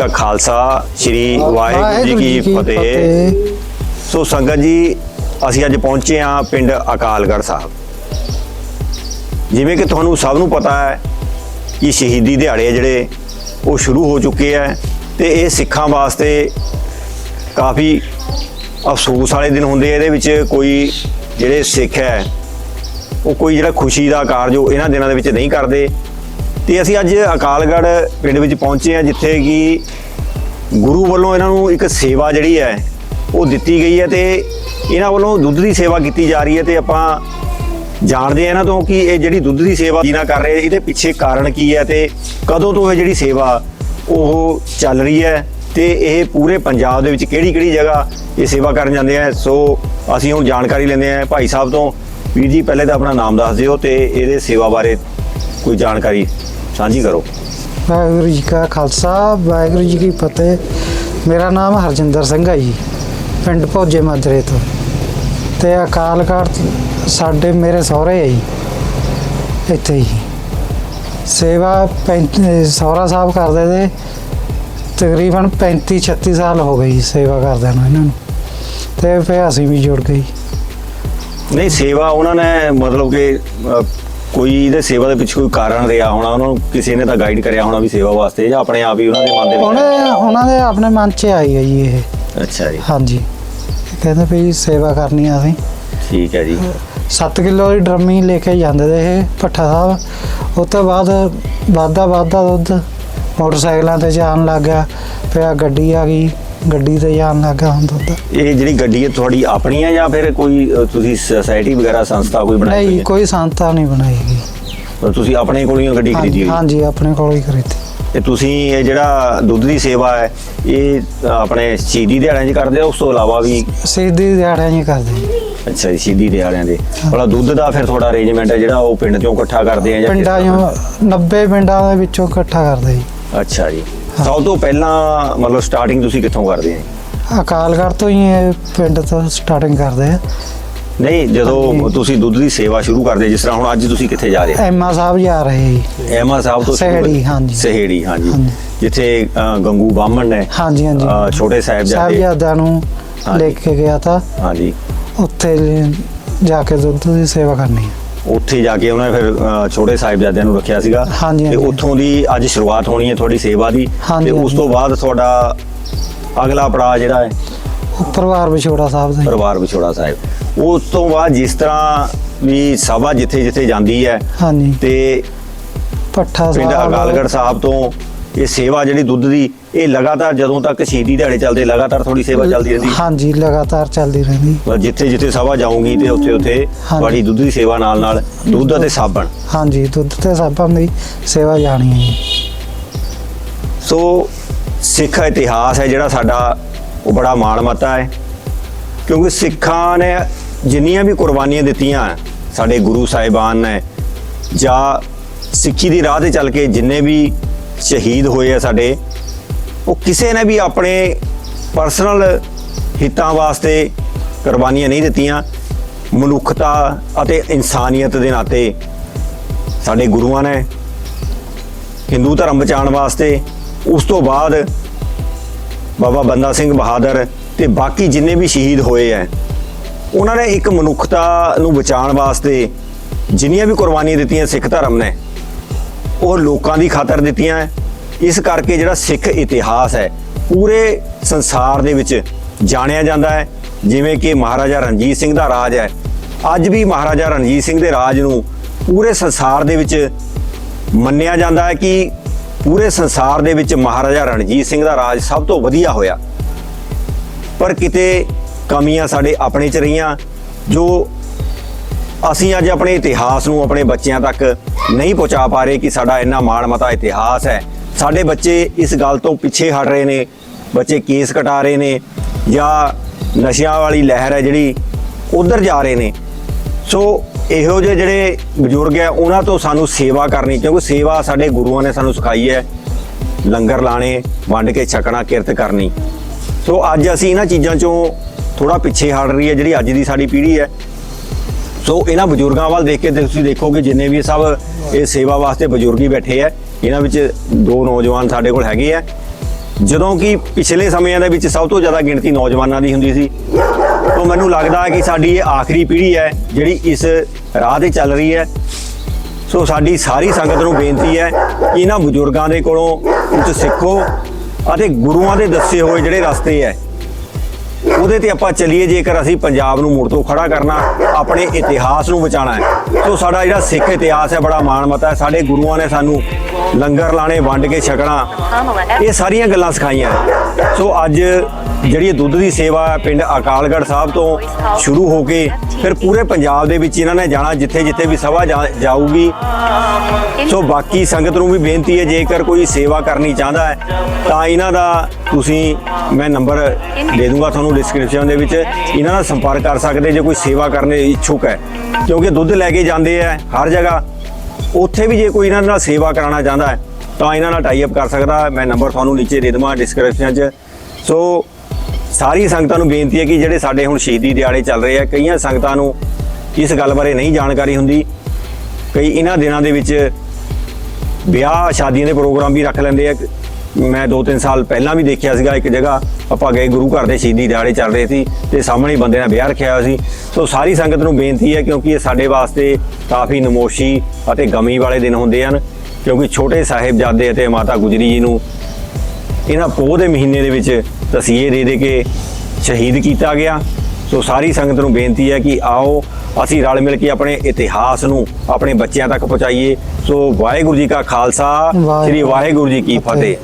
ਦਾ ਖਾਲਸਾ ਸ੍ਰੀ ਵਾਹਿਗੁਰੂ ਜੀ ਕੀ ਫਤਿਹ। ਸੋ ਸੰਗਤ ਜੀ ਅਸੀਂ ਅੱਜ ਪਹੁੰਚੇ ਹਾਂ ਪਿੰਡ ਅਕਾਲਗੜ੍ਹ ਸਾਹਿਬ। ਜਿਵੇਂ ਕਿ ਤੁਹਾਨੂੰ ਸਭ ਨੂੰ ਪਤਾ ਹੈ ਕਿ ਸ਼ਹੀਦੀ ਦਿਹਾੜੇ ਜਿਹੜੇ ਉਹ ਸ਼ੁਰੂ ਹੋ ਚੁੱਕੇ ਆ ਤੇ ਇਹ ਸਿੱਖਾਂ ਵਾਸਤੇ ਕਾਫੀ ਅਫਸੋਸ ਵਾਲੇ ਦਿਨ ਹੁੰਦੇ ਆ। ਇਹਦੇ ਵਿੱਚ ਕੋਈ ਜਿਹੜੇ ਸਿੱਖ ਹੈ ਉਹ ਕੋਈ ਜਿਹੜਾ ਖੁਸ਼ੀ ਦਾ ਕਾਰਜ ਉਹ ਇਹਨਾਂ ਦਿਨਾਂ ਦੇ ਵਿੱਚ ਨਹੀਂ ਕਰਦੇ। ਤੇ ਅਸੀਂ ਅੱਜ ਅਕਾਲਗੜ੍ਹ ਪਿੰਡ ਵਿੱਚ ਪਹੁੰਚੇ ਹਾਂ, ਜਿੱਥੇ ਕਿ ਗੁਰੂ ਵੱਲੋਂ ਇਹਨਾਂ ਨੂੰ ਇੱਕ ਸੇਵਾ ਜਿਹੜੀ ਹੈ, ਉਹ ਦਿੱਤੀ ਗਈ ਹੈ ਤੇ ਇਹਨਾਂ ਵੱਲੋਂ ਦੁੱਧ ਦੀ ਸੇਵਾ ਕੀਤੀ ਜਾ ਰਹੀ ਹੈ ਤੇ ਆਪਾਂ ਜਾਣਦੇ ਆ ਇਹਨਾਂ ਤੋਂ ਕਿ ਇਹ ਜਿਹੜੀ ਦੁੱਧ ਦੀ ਸੇਵਾ ਜੀਨਾ ਕਰ ਰਹੇ, ਇਹਦੇ ਪਿੱਛੇ ਕਾਰਨ ਕੀ ਹੈ ਤੇ ਕਦੋਂ ਤੋਂ ਇਹ ਜਿਹੜੀ ਸੇਵਾ ਉਹ ਚੱਲ ਰਹੀ ਹੈ ਤੇ ਇਹ ਪੂਰੇ ਪੰਜਾਬ ਦੇ ਵਿੱਚ ਕਿਹੜੀ ਕਿਹੜੀ ਜਗ੍ਹਾ ਇਹ ਸੇਵਾ ਕਰਨ ਜਾਂਦੇ ਆ, ਸੋ ਅਸੀਂ ਹੁਣ ਜਾਣਕਾਰੀ ਲੈਂਦੇ ਆ ਭਾਈ ਸਾਹਿਬ ਤੋਂ ਵੀਰ ਜੀ, ਪਹਿਲੇ ਤਾਂ ਆਪਣਾ ਨਾਮ ਦੱਸ ਦਿਓ ਤੇ ਇਹਦੇ ਸੇਵਾ ਬਾਰੇ ਕੋਈ ਜਾਣਕਾਰੀ। ਸਾਂਝੀ ਕਰੋ। ਵਾਹਿਗੁਰੂ ਜੀ ਕਾ ਖਾਲਸਾ ਵਾਹਿਗੁਰੂ ਜੀ ਕੀ ਫਤਿਹ। ਮੇਰਾ ਨਾਮ ਹਰਜਿੰਦਰ ਸਿੰਘ ਹੈ ਜੀ ਪਿੰਡ ਭੋਜੇ ਮਾਜਰੇ ਤੋਂ। ਤੇ ਅਕਾਲਗੜ੍ਹ ਸਾਡੇ ਮੇਰੇ ਸਹੁਰੇ ਹੈ ਜੀ ਇੱਥੇ ਹੀ। ਸੇਵਾ ਪੈਂਤ- ਸਹੁਰਾ ਸਾਹਿਬ ਕਰਦੇ ਤੇ ਤਕਰੀਬਨ 35 36 ਸਾਲ ਹੋ ਗਏ ਸੇਵਾ ਕਰਦਿਆਂ ਨੂੰ ਇਹਨਾਂ ਨੂੰ। ਤੇ ਫਿਰ ਅਸੀਂ ਵੀ ਜੁੜ ਗਏ। ਨਹੀਂ ਸੇਵਾ ਉਹਨਾਂ ਨੇ ਮਤਲਬ ਕਿ ਕੋਈ ਇਹਦੇ ਸੇਵਾ ਦੇ ਪਿੱਛੇ ਕੋਈ ਕਾਰਨ ਰਿਹਾ ਹੋਣਾ ਉਹਨਾਂ ਨੂੰ ਕਿਸੇ ਨੇ ਤਾਂ ਗਾਈਡ ਕਰਿਆ ਹੋਣਾ ਵੀ ਸੇਵਾ ਵਾਸਤੇ ਜਾਂ ਆਪਣੇ ਆਪ ਹੀ ਉਹਨਾਂ ਦੇ ਮਨ ਦੇ ਵਿੱਚ? ਉਹਨੇ ਉਹਨਾਂ ਦੇ ਆਪਣੇ ਮਨ 'ਚ ਆਈ ਹੈ ਜੀ ਇਹ? ਅੱਛਾ ਜੀ। ਹਾਂਜੀ। ਕਹਿੰਦੇ ਵੀ ਸੇਵਾ ਕਰਨੀ ਆ ਅਸੀਂ। ਠੀਕ ਹੈ ਜੀ। 7 ਕਿਲੋ ਦੀ ਡਰਮੀ ਲੈ ਕੇ ਜਾਂਦੇ ਤੇ ਇਹ ਭੱਠਾ ਸਾਹਿਬ। ਉਸ ਤੋਂ ਬਾਅਦ ਵਾਧਾ ਵਾਧਾ ਦੁੱਧ ਮੋਟਰਸਾਈਕਲਾਂ ਤੇ ਜਾਣ ਲੱਗ ਗਿਆ ਫਿਰ ਆਹ ਗੱਡੀ ਆ ਗਈ। ਗੱਡੀ ਤੇ ਜਾਣ ਲੱਗ ਹੁਣ ਦੁੱਧ। ਇਹ ਜਿਹੜੀ ਗੱਡੀ ਹੈ ਤੁਹਾਡੀ ਆਪਣੀ ਹੈ ਜਾਂ ਫਿਰ ਕੋਈ ਤੁਸੀਂ ਸੁਸਾਇਟੀ ਵਗੈਰਾ ਸੰਸਥਾ ਕੋਈ ਬਣਾਈ ਹੋਈ ਨਹੀਂ ਕੋਈ ਸੰਸਥਾ ਨਹੀਂ ਬਣਾਈਗੀ ਹੈ ਤੁਸੀਂ ਆਪਣੇ ਕੋਲੋਂ ਹੀ ਗੱਡੀ ਖਰੀਦੀ ਹਾਂਜੀ ਹੋਈ? ਹਾਂਜੀ ਆਪਣੇ ਕੋਲ ਹੀ ਖਰੀਦੀ। ਤੇ ਤੁਸੀਂ ਇਹ ਜਿਹੜਾ ਦੁੱਧ ਦੀ ਸੇਵਾ ਹੈ ਇਹ ਆਪਣੇ ਸ਼ਹੀਦੀ ਦਿਹਾੜਿਆਂ 'ਚ ਕਰਦੇ ਹੋ? ਉਸ ਤੋਂ ਇਲਾਵਾ ਵੀ ਸਿੱਧੀ ਦਿਹਾੜਿਆਂ ਹੀ ਕਰਦੇ ਜੀ। ਅੱਛਾ ਜੀ ਸ਼ਹੀਦੀ ਦਿਹਾੜਿਆਂ ਦੇ। ਭਲਾ ਦੁੱਧ ਦਾ ਫਿਰ ਤੁਹਾਡਾ ਅਰੇਂਜਮੈਂਟ ਹੈ ਜਿਹੜਾ ਉਹ ਪਿੰਡ ਚੋਂ ਇਕੱਠਾ ਕਰਦੇ ਆ ਜਾਂ ਕਿਸ ਪਿੰਡਾਂ ਤਰ੍ਹਾਂ? ਚੋਂ 90 ਪਿੰਡਾਂ ਦੇ ਵਿੱਚੋਂ ਇਕੱਠਾ ਕਰਦੇ ਜੀ। ਅੱਛਾ ਜੀ। ਸਭ ਤੋਂ ਪਹਿਲਾਂ ਮਤਲਬ ਸਟਾਰਟਿੰਗ ਤੁਸੀਂ ਕਿੱਥੋਂ ਕਰਦੇ ਆ ਅਕਾਲਗੜ੍ਹ ਤੋਂ ਹੀ ਇਹ ਪਿੰਡ ਤੋਂ ਸਟਾਰਟਿੰਗ ਕਰਦੇ ਆ ਨਹੀਂ ਜਦੋਂ। ਤੁਸੀਂ ਦੁੱਧ ਦੀ ਸੇਵਾ ਸ਼ੁਰੂ ਕਰਦੇ ਜਿਸ ਤਰ੍ਹਾਂ ਹੁਣ ਅੱਜ ਤੁਸੀਂ ਕਿੱਥੇ ਜਾ ਰਹੇ ਐਮਾ ਸਾਹਿਬ ਜਾ ਰਹੇ ਜੀ ਐਮਾ ਸਾਹਿਬ ਤੋਂ ਸਹੇੜੀ, ਹਾਂਜੀ। ਸਹੇੜੀ ਹਾਂਜੀ। ਜਿੱਥੇ ਗੰਗੂ ਬਾਹਮਣ ਨੇ ਹਾਂਜੀ ਹਾਂਜੀ ਛੋਟੇ ਸਾਹਿਬਜ਼ਾਦੇ ਸਾਹਿਬਜ਼ਾਦਿਆਂ ਨੂੰ। ਲੈ ਕੇ ਗਿਆ ਤਾਂ ਹਾਂਜੀ ਉੱਥੇ ਜਾ ਕੇ ਦੁੱਧ ਦੀ ਸੇਵਾ ਕਰਨੀ ਹੈ। ਉੱਥੇ ਜਾ ਕੇ ਉਹਨਾਂ ਨੇ ਫਿਰ ਅ, ਛੋਟੇ ਸਾਹਿਬਜ਼ਾਦਿਆਂ ਨੂੰ ਰੱਖਿਆ ਸੀਗਾ ਹਾਂਜੀ, ਤੇ ਹਾਂਜੀ। ਉੱਥੋਂ ਦੀ ਅੱਜ ਸ਼ੁਰੂਆਤ ਹੋਣੀ ਹੈ ਤੁਹਾਡੀ ਸੇਵਾ ਦੀ ਹਾਂਜੀ, ਤੇ ਉਸ। ਤੋਂ ਬਾਅਦ ਤੁਹਾਡਾ ਅਗਲਾ ਪੜਾਅ ਜਿਹੜਾ ਹੈ ਪਰਿਵਾਰ ਵਿਛੋੜਾ ਸਾਹਿਬ ਦਾ ਜੀ। ਪਰਿਵਾਰ ਵਿਛੋੜਾ ਸਾਹਿਬ ਉਸ ਤੋਂ ਬਾਅਦ ਜਿਸ ਤਰ੍ਹਾਂ ਵੀ ਸਭਾ ਜਿੱਥੇ ਜਿੱਥੇ ਜਾਂਦੀ ਹੈ ਹਾਂਜੀ ਤੇ ਪੱਠਾ ਪਿੰਡ ਸਾਹਿਬ ਅਕਾਲਗੜ੍ਹ ਸਾਹਿਬ ਤੋਂ ਇਹ ਸੇਵਾ ਜਿਹੜੀ ਦੁੱਧ ਦੀ ਇਹ ਲਗਾਤਾਰ ਜਦੋਂ ਤੱਕ ਸ਼ਹੀਦੀ ਦਿਹਾੜੇ ਚੱਲਦੇ ਲਗਾਤਾਰ ਥੋੜੀ ਸੇਵਾ ਚੱਲਦੀ ਰਹਿੰਦੀ ਹਾਂਜੀ ਲਗਾਤਾਰ ਚੱਲਦੀ ਰਹਿੰਦੀ ਪਰ ਜਿੱਥੇ ਜਿੱਥੇ ਸਭਾ ਜਾਊਂਗੀ ਤੇ ਉੱਥੇ ਉੱਥੇ। ਤੁਹਾਡੀ ਦੁੱਧ ਦੀ ਸੇਵਾ ਨਾਲ ਨਾਲ ਦੁੱਧ ਅਤੇ ਸਾਬਣ ਹਾਂਜੀ ਦੁੱਧ ਤੇ ਸਾਬਾਂ ਦੀ ਸੇਵਾ ਜਾਣੀ ਹੈ। ਸੋ ਸਿੱਖ ਇਤਿਹਾਸ ਹੈ ਜਿਹੜਾ ਸਾਡਾ ਉਹ ਬੜਾ ਮਾਣਮੱਤਾ ਹੈ ਕਿਉਂਕਿ ਸਿੱਖਾਂ ਨੇ ਜਿੰਨੀਆਂ ਵੀ ਕੁਰਬਾਨੀਆਂ ਦਿੱਤੀਆਂ ਸਾਡੇ ਗੁਰੂ ਸਾਹਿਬਾਨ ਨੇ ਜਾਂ ਸਿੱਖੀ ਦੀ ਰਾਹ ਤੇ ਚੱਲ ਕੇ ਜਿੰਨੇ ਵੀ ਸ਼ਹੀਦ ਹੋਏ ਆ ਸਾਡੇ। ਉਹ ਕਿਸੇ ਨੇ ਵੀ ਆਪਣੇ ਪਰਸਨਲ ਹਿੱਤਾਂ ਵਾਸਤੇ ਕੁਰਬਾਨੀਆਂ ਨਹੀਂ ਦਿੱਤੀਆਂ। ਮਨੁੱਖਤਾ ਅਤੇ ਇਨਸਾਨੀਅਤ ਦੇ ਨਾਤੇ ਸਾਡੇ ਗੁਰੂਆਂ ਨੇ ਹਿੰਦੂ ਧਰਮ ਬਚਾਉਣ ਵਾਸਤੇ ਉਸ ਤੋਂ ਬਾਅਦ ਬਾਬਾ ਬੰਦਾ ਸਿੰਘ ਬਹਾਦਰ ਤੇ ਬਾਕੀ ਜਿੰਨੇ ਵੀ ਸ਼ਹੀਦ ਹੋਏ ਐ ਉਹਨਾਂ ਨੇ ਇੱਕ ਮਨੁੱਖਤਾ ਨੂੰ ਬਚਾਉਣ ਵਾਸਤੇ ਜਿੰਨੀਆਂ ਵੀ ਕੁਰਬਾਨੀਆਂ ਦਿੱਤੀਆਂ ਸਿੱਖ ਧਰਮ ਨੇ ਉਹ ਲੋਕਾਂ ਦੀ ਖਾਤਰ ਦਿੱਤੀਆਂ ਹੈ। ਇਸ ਕਰਕੇ ਜਿਹੜਾ ਸਿੱਖ ਇਤਿਹਾਸ ਹੈ, ਪੂਰੇ ਸੰਸਾਰ ਦੇ ਵਿੱਚ ਜਾਣਿਆ ਜਾਂਦਾ ਹੈ। ਜਿਵੇਂ ਕਿ ਮਹਾਰਾਜਾ ਰਣਜੀਤ ਸਿੰਘ ਦਾ ਰਾਜ ਹੈ। ਅੱਜ ਵੀ ਮਹਾਰਾਜਾ ਰਣਜੀਤ ਸਿੰਘ ਦੇ ਰਾਜ ਨੂੰ ਪੂਰੇ ਸੰਸਾਰ ਦੇ ਵਿੱਚ ਮੰਨਿਆ ਜਾਂਦਾ ਹੈ ਕਿ ਪੂਰੇ ਸੰਸਾਰ ਦੇ ਵਿੱਚ ਮਹਾਰਾਜਾ ਰਣਜੀਤ ਸਿੰਘ ਦਾ ਰਾਜ ਸਭ ਤੋਂ ਵਧੀਆ ਹੋਇਆ। ਪਰ ਕਿਤੇ ਕਮੀਆਂ ਸਾਡੇ ਆਪਣੇ ਚ ਰਹੀਆਂ, ਜੋ ਅਸੀਂ ਅੱਜ ਆਪਣੇ ਇਤਿਹਾਸ ਨੂੰ ਆਪਣੇ ਬੱਚਿਆਂ ਤੱਕ ਨਹੀਂ ਪਹੁੰਚਾ ਪਾ ਰਹੇ ਕਿ ਸਾਡਾ ਇੰਨਾ ਮਾਣਮਤਾ ਇਤਿਹਾਸ ਹੈ। ਸਾਡੇ ਬੱਚੇ ਇਸ ਗੱਲ ਤੋਂ ਪਿੱਛੇ ਹਟ ਰਹੇ ਨੇ, ਬੱਚੇ ਕੇਸ ਕਟਾ ਰਹੇ ਨੇ ਜਾਂ ਨਸ਼ਿਆਂ ਵਾਲੀ ਲਹਿਰ ਹੈ ਜਿਹੜੀ ਉਧਰ ਜਾ ਰਹੇ ਨੇ। ਸੋ ਇਹੋ ਜਿਹੇ ਜਿਹੜੇ ਬਜ਼ੁਰਗ ਹੈ, ਉਹਨਾਂ ਤੋਂ ਸਾਨੂੰ ਸੇਵਾ ਕਰਨੀ, ਕਿਉਂਕਿ ਸੇਵਾ ਸਾਡੇ ਗੁਰੂਆਂ ਨੇ ਸਾਨੂੰ ਸਿਖਾਈ ਹੈ। ਲੰਗਰ ਲਾਣੇ, ਵੰਡ ਕੇ ਛਕਣਾ, ਕਿਰਤ ਕਰਨੀ। ਸੋ ਅੱਜ ਅਸੀਂ ਇਹਨਾਂ ਚੀਜ਼ਾਂ ਚੋਂ ਥੋੜਾ ਪਿੱਛੇ ਹਟ ਰਹੀ ਹੈ ਜਿਹੜੀ ਅੱਜ ਦੀ ਸਾਡੀ ਪੀੜ੍ਹੀ ਹੈ। ਸੋ ਇਹਨਾਂ ਬਜ਼ੁਰਗਾਂ ਵੱਲ ਦੇਖ ਕੇ ਤੁਸੀਂ ਦੇਖੋਗੇ ਜਿੰਨੇ ਵੀ ਸਭ ਇਹ ਸੇਵਾ ਵਾਸਤੇ ਬਜ਼ੁਰਗ ਹੀ ਬੈਠੇ ਆ, ਇਹਨਾਂ ਵਿੱਚ ਦੋ ਨੌਜਵਾਨ ਸਾਡੇ ਕੋਲ ਹੈਗੇ ਆ। ਜਦੋਂ ਕਿ ਪਿਛਲੇ ਸਮਿਆਂ ਦੇ ਵਿੱਚ ਸਭ ਤੋਂ ਜ਼ਿਆਦਾ ਗਿਣਤੀ ਨੌਜਵਾਨਾਂ ਦੀ ਹੁੰਦੀ ਸੀ। ਤੋਂ ਮੈਨੂੰ ਲੱਗਦਾ ਹੈ ਕਿ ਸਾਡੀ ਇਹ ਆਖਰੀ ਪੀੜ੍ਹੀ ਹੈ, ਜਿਹੜੀ ਇਸ ਰਾਹ ਤੇ ਚੱਲ ਰਹੀ ਹੈ। ਸੋ ਸਾਡੀ ਸਾਰੀ ਸੰਗਤ ਨੂੰ ਬੇਨਤੀ ਹੈ ਕਿ ਇਹਨਾਂ ਬਜ਼ੁਰਗਾਂ ਦੇ ਕੋਲੋਂ ਕੁਝ ਸਿੱਖੋ ਅਤੇ ਗੁਰੂਆਂ ਦੇ ਦੱਸੇ ਹੋਏ ਜਿਹੜੇ ਰਸਤੇ ਹੈ ਉਹਦੇ ਤੇ ਆਪਾਂ ਚੱਲੀਏ ਜੇਕਰ ਅਸੀਂ ਪੰਜਾਬ ਨੂੰ ਮੁੜ ਤੋਂ ਖੜਾ ਕਰਨਾ, ਆਪਣੇ ਇਤਿਹਾਸ ਨੂੰ ਬਚਾਉਣਾ ਹੈ। ਸੋ ਸਾਡਾ ਜਿਹੜਾ ਸਿੱਖ ਇਤਿਹਾਸ ਹੈ, ਬੜਾ ਮਾਣਮੱਤਾ ਹੈ। ਸਾਡੇ ਗੁਰੂਆਂ ਨੇ ਸਾਨੂੰ ਲੰਗਰ ਲਾਣੇ ਵੰਡ ਕੇ ਛਕਣਾ, ਇਹ ਸਾਰੀਆਂ ਗੱਲਾਂ ਸਿਖਾਈਆਂ। ਸੋ ਅੱਜ ਜਿਹੜੀ ਇਹ ਦੁੱਧ ਦੀ ਸੇਵਾ ਪਿੰਡ ਅਕਾਲਗੜ੍ਹ ਸਾਹਿਬ ਤੋਂ ਸ਼ੁਰੂ ਹੋ ਕੇ ਫਿਰ ਪੂਰੇ ਪੰਜਾਬ ਦੇ ਵਿੱਚ ਇਹਨਾਂ ਨੇ ਜਾਣਾ ਜਿੱਥੇ ਜਿੱਥੇ ਵੀ ਸਭਾ ਜਾ- ਜਾਊਗੀ। ਸੋ ਬਾਕੀ ਸੰਗਤ ਨੂੰ ਵੀ ਬੇਨਤੀ ਹੈ, ਜੇਕਰ ਕੋਈ ਸੇਵਾ ਕਰਨੀ ਚਾਹੁੰਦਾ ਹੈ, ਤਾਂ ਇਹਨਾਂ ਦਾ ਤੁਸੀਂ ਮੈਂ ਨੰਬਰ ਦੇ ਦੂੰਗਾ ਤੁਹਾਨੂੰ ਡਿਸਕ੍ਰਿਪਸ਼ਨ ਦੇ ਵਿੱਚ। ਇਹਨਾਂ ਨਾਲ ਸੰਪਰਕ ਕਰ ਸਕਦੇ, ਜੇ ਕੋਈ ਸੇਵਾ ਕਰਨ ਦੇ ਇੱਛੁਕ ਹੈ। ਕਿਉਂਕਿ ਦੁੱਧ ਲੈ ਕੇ ਜਾਂਦੇ ਆ ਹਰ ਜਗ੍ਹਾ। ਉੱਥੇ ਵੀ ਜੇ ਕੋਈ ਇਹਨਾਂ ਨਾਲ ਸੇਵਾ ਕਰਾਉਣਾ ਚਾਹੁੰਦਾ ਹੈ ਤਾਂ ਇਹਨਾਂ ਨਾਲ ਟਾਈ ਅਪ ਕਰ ਸਕਦਾ, ਮੈਂ ਨੰਬਰ ਤੁਹਾਨੂੰ ਨੀਚੇ ਦੇ ਦੇਵਾਂ ਡਿਸਕ੍ਰਿਪਸ਼ਨ 'ਚ। ਸੋ ਸਾਰੀ ਸੰਗਤਾਂ ਨੂੰ ਬੇਨਤੀ ਹੈ ਕਿ ਜਿਹੜੇ ਸਾਡੇ ਹੁਣ ਸ਼ਹੀਦੀ ਦਿਹਾੜੇ ਚੱਲ ਰਹੇ ਆ, ਕਈਆਂ ਸੰਗਤਾਂ ਨੂੰ ਇਸ ਗੱਲ ਬਾਰੇ ਨਹੀਂ ਜਾਣਕਾਰੀ ਹੁੰਦੀ। ਕਈ ਇਹਨਾਂ ਦਿਨਾਂ ਦੇ ਵਿੱਚ ਵਿਆਹ ਸ਼ਾਦੀਆਂ ਦੇ ਪ੍ਰੋਗਰਾਮ ਵੀ ਰੱਖ ਲੈਂਦੇ ਆ। ਮੈਂ 2-3 ਸਾਲ ਪਹਿਲਾਂ ਵੀ ਦੇਖਿਆ ਸੀਗਾ, ਇੱਕ ਜਗ੍ਹਾ ਆਪਾਂ ਗਏ ਗੁਰੂ ਘਰ ਦੇ ਸ਼ਹੀਦੀ ਦਿਹਾੜੇ ਚੱਲ ਰਹੇ ਸੀ ਤੇ ਸਾਹਮਣੇ ਹੀ ਬੰਦੇ ਨੇ ਵਿਆਹ ਰੱਖਿਆ ਹੋਇਆ ਸੀ। ਸੋ ਸਾਰੀ ਸੰਗਤ ਨੂੰ ਬੇਨਤੀ ਹੈ ਕਿਉਂਕਿ ਇਹ ਸਾਡੇ ਵਾਸਤੇ ਕਾਫੀ ਨਮੋਸ਼ੀ ਅਤੇ ਗਮੀ ਵਾਲੇ ਦਿਨ ਹੁੰਦੇ ਹਨ। ਕਿਉਂਕਿ ਛੋਟੇ ਸਾਹਿਬਜ਼ਾਦੇ ਅਤੇ ਮਾਤਾ ਗੁਜਰੀ ਜੀ ਨੂੰ ਇਹਨਾਂ ਪੋਹ ਦੇ ਮਹੀਨੇ ਦੇ ਵਿੱਚ ਤਸੀਹੇ ਦੇ ਦੇ ਕੇ ਸ਼ਹੀਦ ਕੀਤਾ ਗਿਆ। ਸੋ ਸਾਰੀ ਸੰਗਤ ਨੂੰ ਬੇਨਤੀ ਹੈ ਕਿ ਆਓ ਅਸੀਂ ਰਲ ਮਿਲ ਕੇ ਆਪਣੇ ਇਤਿਹਾਸ ਨੂੰ ਆਪਣੇ ਬੱਚਿਆਂ ਤੱਕ ਪਹੁੰਚਾਈਏ। ਸੋ ਵਾਹਿਗੁਰੂ ਜੀ ਕਾ ਖਾਲਸਾ ਸ੍ਰੀ ਵਾਹਿਗੁਰੂ ਜੀ ਕੀ ਫਤਿਹ।